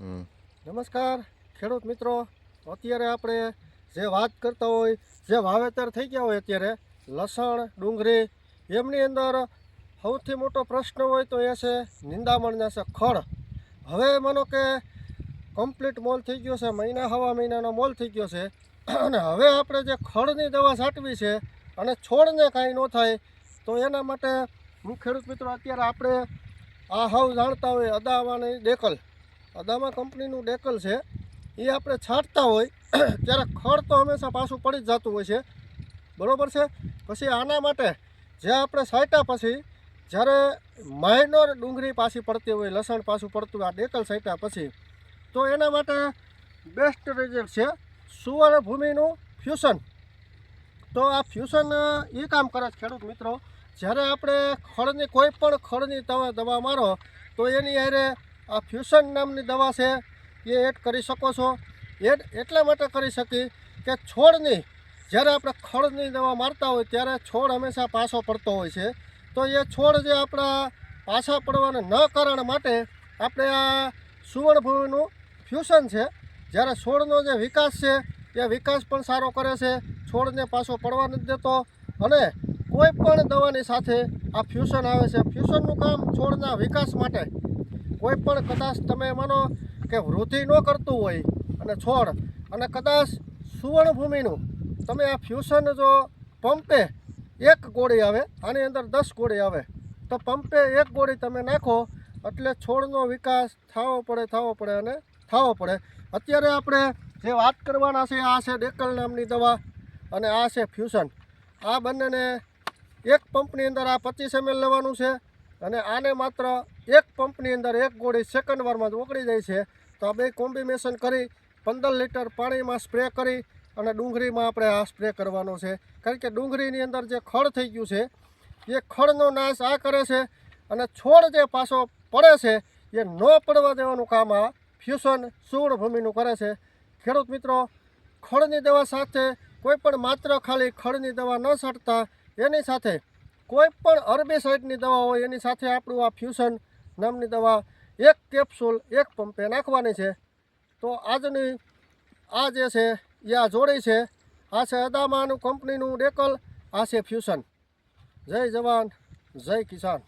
નમસ્કાર, ખેડૂત મિત્રો. અત્યારે આપણે જે વાત કરતા હોય, જે વાવેતર થઈ ગયા હોય અત્યારે, લસણ, ડુંગળી, એમની અંદર સૌથી મોટો પ્રશ્ન હોય તો એ છે નિંદામણના છે ખડ. હવે માનો કે કમ્પ્લીટ મોલ થઈ ગયો છે, મહિના હવા મહિનાનો મોલ થઈ ગયો છે. અને હવે આપણે જે ખડની દવા છાંટવી છે અને છોડને કાંઈ ન થાય, તો એના માટે હું ખેડૂત મિત્રો, અત્યારે આપણે આ હવ જાણતા હોય, અદાવાની ડેકલ અદામા કંપનીનું ડેકલ છે, એ આપણે છાંટતા હોય, ત્યારે ખડ તો હંમેશા પાછું પડી જ જતું હોય છે. બરાબર છે? પછી આના માટે જે આપણે છાંટ્યા પછી, જ્યારે માઇનોર ડુંગળી પાછી પડતી હોય, લસણ પાછું પડતું આ ડેકલ છાંટ્યા પછી, તો એના માટે બેસ્ટ રિઝલ્ટ છે સુવર્ણભૂમિનું ફ્યુશન તો આ ફ્યુશન એ કામ કરે છે ખેડૂત મિત્રો. જ્યારે આપણે ખડની કોઈ પણ ખડની તમે દવા મારો, તો એની હારે આ ફ્યુશન નામની દવા છે, એ એડ કરી શકો છો. એડ એટલા માટે કરી શકી કે છોડની, જ્યારે આપણે ખડની દવા મારતા હોય, ત્યારે છોડ હંમેશા પાછો પડતો હોય છે. તો એ છોડ જે આપણા પાછા પડવાના ન કારણ માટે આપણે આ સુવર્ણભૂમિનું ફ્યુશન છે. જ્યારે છોડનો જે વિકાસ છે, એ વિકાસ પણ સારો કરે છે. છોડને પાછો પડવા નથી દેતો. અને કોઈ પણ દવાની સાથે આ ફ્યુશન આવે છે. ફ્યુશનનું કામ છોડના વિકાસ માટે કોઈ પણ કદાચ તમે માનો કે વૃદ્ધિ ન કરતું હોય અને છોડ, અને કદાચ સુવર્ણભૂમિનું, તમે આ ફ્યુશન જો પંપે એક ગોળી આવે, આની અંદર દસ ગોળી આવે, તો પંપે એક ગોળી તમે નાખો, એટલે છોડનો વિકાસ થવો પડે થવો પડે અને થવો પડે. અત્યારે આપણે જે વાત કરવાના છે, આ છે ડેકલ નામની દવા અને આ છે ફ્યુશન આ બંનેને એક પંપની અંદર આ પચીસ એમએલ લેવાનું છે. અને આને માત્ર એક પંપની અંદર એક ગોળી સેકન્ડ વારમાં જ ઓગળી જાય છે. તો આ બે કોમ્બિનેશન કરી પંદર લીટર પાણીમાં સ્પ્રે કરી અને ડુંગળીમાં આપણે આ સ્પ્રે કરવાનો છે. કારણ કે ડુંગળીની અંદર જે ખડ થઈ ગયું છે, એ ખડનો નાશ આ કરે છે અને છોડ જે પાછો પડે છે, એ ન પડવા દેવાનું કામ આ ફ્યુશન સુવર્ણભૂમિનું કરે છે. ખેડૂત મિત્રો ખડની દવા સાથે કોઈ પણ માત્ર ખાલી ખડની દવા ન છાંટતા, એની સાથે કોઈ પણ અર્બેસાઇડની દવા હોય, એની સાથે આપણું આ ફ્યુશન નામની દવા એક કેપ્સ્યુલ, એક પંપે નાખવાની છે. તો આજની આ જે છે, એ આ જોડી છે. આ છે અદામાનું કંપનીનું ડેકલ આ છે ફ્યુશન જય જવાન, જય કિસાન.